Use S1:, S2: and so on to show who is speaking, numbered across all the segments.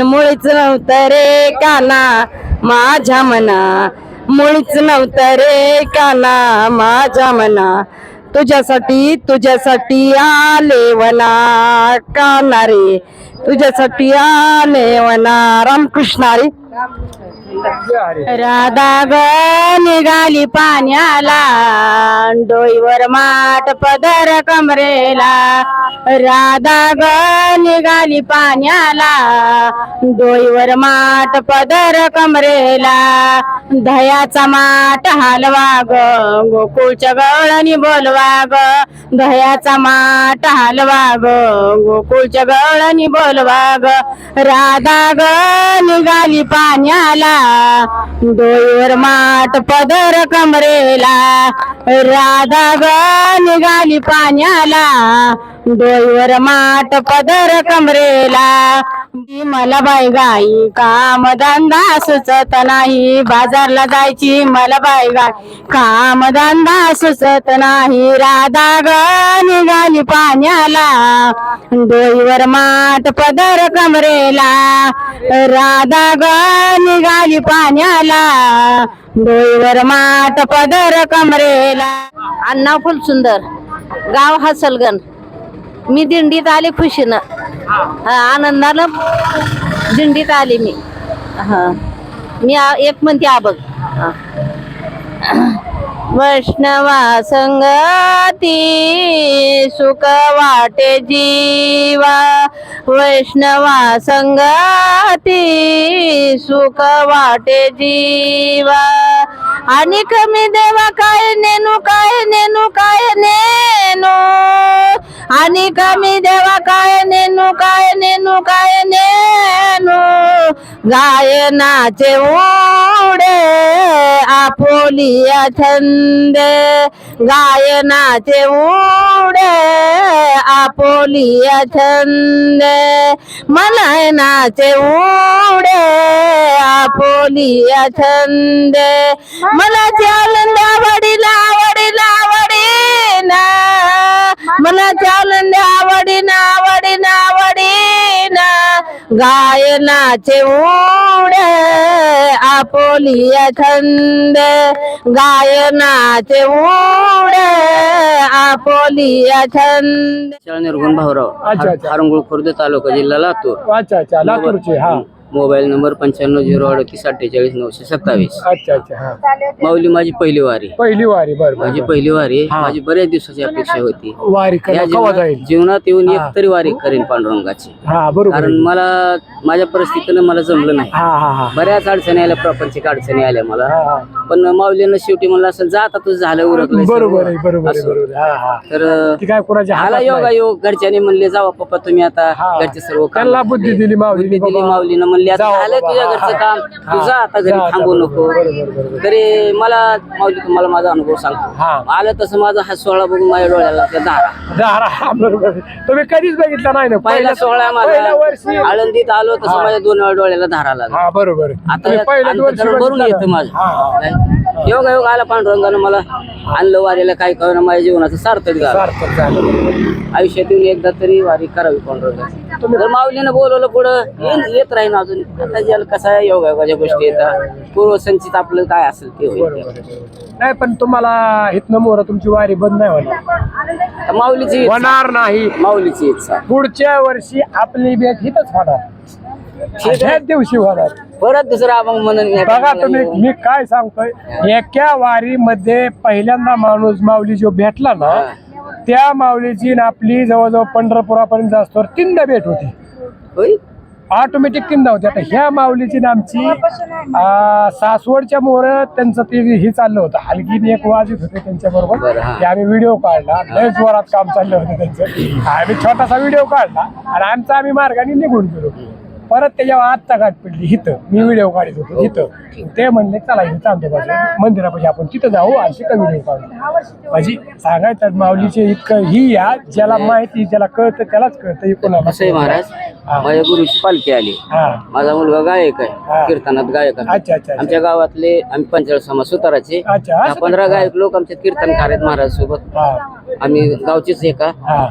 S1: मुळीच नव्हतं रे काना माझ्या मना. मुळीच नव्हतं रे काना माझ्या मना. तुझ्यासाठी तुझ्यासाठी आले वना. काना रे तुझ्यासाठी आले वना. रामकृष्णारी राधा ग निघाली पाण्याला. डोईवर माठ पदर कमरेला. राधा ग निघाली पाण्याला. डोईवर माठ पदर कमरेला. दह्याचा माठ हलवा ग. गोकुळच्या गळणी बोलवा ग. दह्याचा माठ हलवा ग. गोकुळच्या गळणी बोलवा ग. राधा ग निघाली पाण्याला. डोईवर माठ पदर कमरेला राधा ग निघाली पाण्याला. डोईवर माठ पदर कमरेला मला बाई गाई काम धंदा सुचत नाही. बाजारला जायची मला बाई काम धंदा सुचत नाही. राधा ग निघाली पाण्याला. डोईवर माठ पदर कमरेला. राधा ग निघाली पाण्याला. डोईवर माठ पदर कमरेला.
S2: अण्णा फुलसुंदर गाव हसलगण मी दिंडीत आले खुशीनं. हा, आनंदानं दिंडीत आले मी. हा. मी एक म्हणते आबग वैष्णवा संगती सुख वाटे जीवा. वैष्णवा संगती सुख वाटे जीवा. आणि कमी देवा काय नेनू काय नेनू काय नेनू? आणि कमी देवा काय नेनू काय नेनू काय नेनू? गायनाचे ओढे आपोलिया छंद गायनाचे ओढे आपोलिया छंद मनायनाचे ओढे आपोलिया छंद मला चालंदा वडीला वडीला वडीला. मला चालंदा वडीना वडीना वडीना गायनाचे ओढे आपोलिया छंद गायनाचे ओढे आपोलिया छंद
S3: शाळा निर्गुण भाऊराव
S4: अच्छा, अच्छा.
S3: हारंगुळ खुर्द तालुका जिल्हा लातूर
S4: अच्छा अच्छा लातूरचे हा
S3: मोबाईल नंबर पंच्याण्णव झिरो अडतीस अठ्ठेचाळीस नऊशे सत्तावीस
S4: अच्छा अच्छा हा
S3: माऊली माझी पहिली वारी
S4: पहिली वारी बर बर
S3: माझी पहिली वारी माझी बऱ्याच दिवसाची अपेक्षा होती
S4: वारी
S3: या
S4: कवा कवा जाईल
S3: जीवनात जीवनात येऊन
S4: हा.
S3: एक तरी वारी करेन पांडुरंगाची
S4: हा बरोबर
S3: कारण
S4: आहे.
S3: मला माझ्या परिस्थितीनं मला जमलं नाही
S4: हा हा हा
S3: बऱ्याच अडचणी आल्या प्रापंचिक अडचणी आल्या मला
S4: हा, हा.
S3: पण माऊलीनं शेवटी म्हणलं असेल जा आता तुझं झालं उरकलं
S4: बरोबर आहे बरोबर आहे बरोबर आहे. हा हा
S3: तर
S4: ती काय कोणाच्या
S3: आला
S4: हातात
S3: योगा
S4: नाही.
S3: योग घरच्याने म्हणले जावा पप्पा तुम्ही आता
S4: हा.
S3: घरचे सर्व काम
S4: त्यांना बुद्धी. दिली माऊलीने,
S3: बुद्धी दिली. माऊलीनं म्हणले आता
S4: जावा
S3: झालं
S4: बाबा.
S3: तुझ्या घरचं. काम
S4: हा.
S3: तू जा आता घरी
S4: जा
S3: थांबू
S4: बरोबर,
S3: नको
S4: बरोबर, बरोबर.
S3: तरी मला माऊली तुम्हाला माझा अनुभव सांगतो आलं तसं माझा हा सोहळा बघून माझ्या डोळ्याला त्या दारा
S4: बरोबर आहे. तुम्ही कधीच बघितला नाही ना
S3: पहिला सोहळा
S4: पहिल्या वर्षी
S3: माझा आळंदीत आलो तसं. माझ्या दोन वेळा डोळ्याला धारा लागला
S4: हा बरोबर.
S3: आता
S4: तुम्ही पहिल्याच वर्षी
S3: भरून येतं
S4: ना?
S3: माझं
S4: हा, हा.
S3: योग योग आला पांडुरंगानं मला. आणलं वारीला काय कळणं माझ्या जीवनाचं सार्थक झालं.
S4: सार्थक झालं.
S3: आयुष्यातून एकदा तरी वारी करावी पांडुरंगाची. जर माऊलीनं बोलवलं पुढं येईन- येत राहीन अजून. आता ज्याला कसं आहे योगायोगाच्या गोष्टी येतात. पूर्वसंचित आपलं काय असेल ते होईल.
S4: नाही पण तुम्हाला इथनं मोर तुमची वारी बंद नाही होणार.
S3: माऊलीची
S4: होणार नाही.
S3: माऊलीची इच्छा.
S4: पुढच्या वर्षी आपली भेट हिथच होणार. ह्याच दिवशी होणार.
S3: परत दुसरा अभंग म्हणून
S4: बघा तुम्ही. मी काय सांगतोय? एका वारीमध्ये पहिल्यांदा माणूस माऊली जो भेटला ना त्या माऊलीची आणि आपली जवळजवळ पंढरपुरापर्यंत असतो तीनदा भेट होती.
S3: होय?
S4: ऑटोमॅटिक तीनदा होती. आता ह्या माऊलीची आणि आमची सासवडच्या मोर त्यांचं ते हे चाललं होतं. हलगीने एक वाजित होते त्यांच्या बरोबर
S3: बरं, हा.
S4: आम्ही व्हिडिओ काढला. लय जोरात काम चाललं होतं त्यांचं. आम्ही छोटासा व्हिडिओ काढला आणि आमचा आम्ही मार्गाने निघून गेलो. परत त्याच्यावर आत्ता गाठ पडली. हिथं मी व्हिडिओ काढत होतो. हिथं ते म्हणले चला इथं बाजू मंदिरापाशी आपण तिथं जाऊ आणि तिथं व्हिडिओ काढू म्हणजे सांगायचं माऊलीचे इतकं ही या ज्याला माहिती ज्याला कळतं त्यालाच कळतं हे कोणाला
S3: असं आहे महाराज. माझ्या गुरुची पालखी आली.
S4: हा.
S3: माझा मुलगा गायक. आहे कीर्तनात गायक आहे.
S4: अच्छा अच्छा
S3: आमच्या गावातले आम्ही पंचाळीस समाज सुताराचे
S4: अच्छा असं
S3: पंधरा गायक लोक आमच्या कीर्तनकार आहेत महाराज सोबत. आम्ही गावचेच आहे का
S4: हा.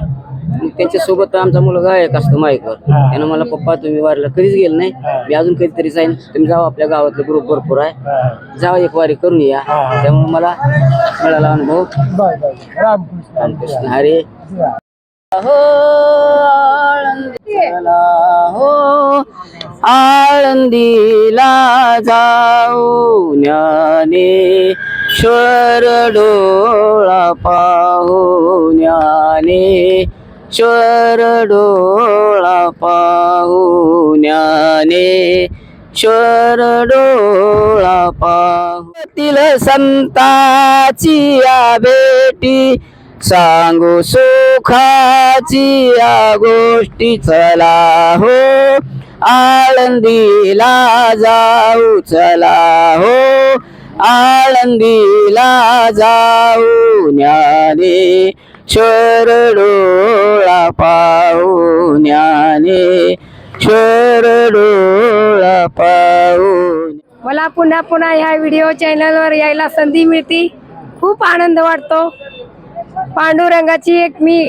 S3: मग त्यांच्यासोबत आमचा मुलगा एक असतो माईकवर
S4: हा.
S3: त्यानं मला पप्पा तुम्ही वारीला कधीच गेलं नाही. मी अजून कधीतरी जाईन. तुम्ही जावा आपल्या गावातले ग्रुप भरपूर आहे. जावा एक वारी करून या. त्यामुळे मला मिळाला अनुभव.
S4: रामकृष्ण.
S3: हरे. हो. आळंदीला हो. आळंदीला जाऊ ज्ञाने श्वर डोळा पाहू ज्ञाने श्वर डोळा पाहू ज्ञाने. श्वर डोळा पाहू. संताची या बेटी सांगू सुखाची या गोष्टी. चला हो आळंदीला जाऊ चला हो आळंदीला जाऊ ज्ञाने. श्वर डोळा पाहू ज्ञाने डोळा
S5: मला पुन्हा पुन्हा ह्या व्हिडिओ चॅनलवर यायला संधी मिळते. खूप आनंद वाटतो. पांडुरंगाची एक मी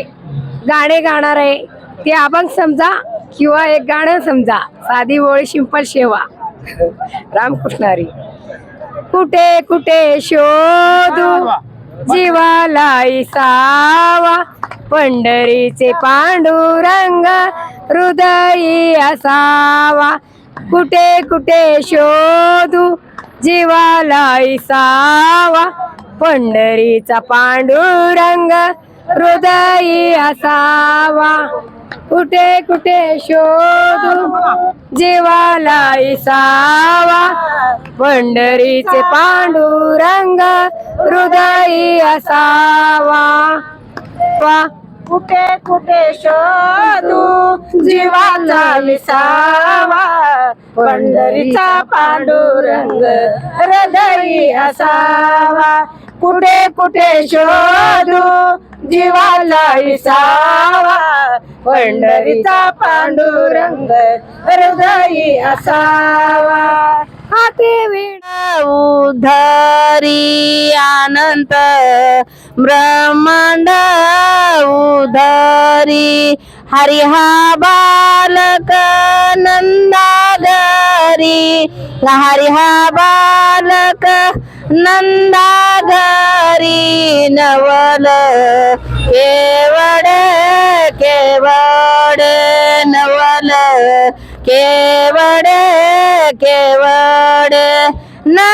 S5: गाणे गाणार आहे. ते अभंग समजा किंवा एक गाणं समजा. साधी ओळी शिंपल शेवा. रामकृष्णारी कुठे कुठे शोधू? जीवाला सावा पंढरीचे पांडुरंग हृदयी असावा. कुठे कुठे शोधू? जीवाला सावा पंढरीचा पांडुरंग हृदयी असावा. कुठे कुठे शोधू? जीवाला इसावा. पंढरीचे पांडुरंग हृदयी असावा. वा कुठे कुठे शोधू? जीवाला विसावा पंढरीचा पांडुरंग हृदयी असावा. कुठे कुठे शोधू? जीवाला विसावा पंढरीचा पांडुरंग हृदयी असावा. हाती विणा
S2: उधारी अनंत ब्रह्मांड उधारी. हरिहा बालक नंदागरी हरिहा बालक बालक ಹರಿನವಲ ಕೇವಡ ಕೇವಡ ನವಲ ಕೇವಡ ಕೇವಡ ನ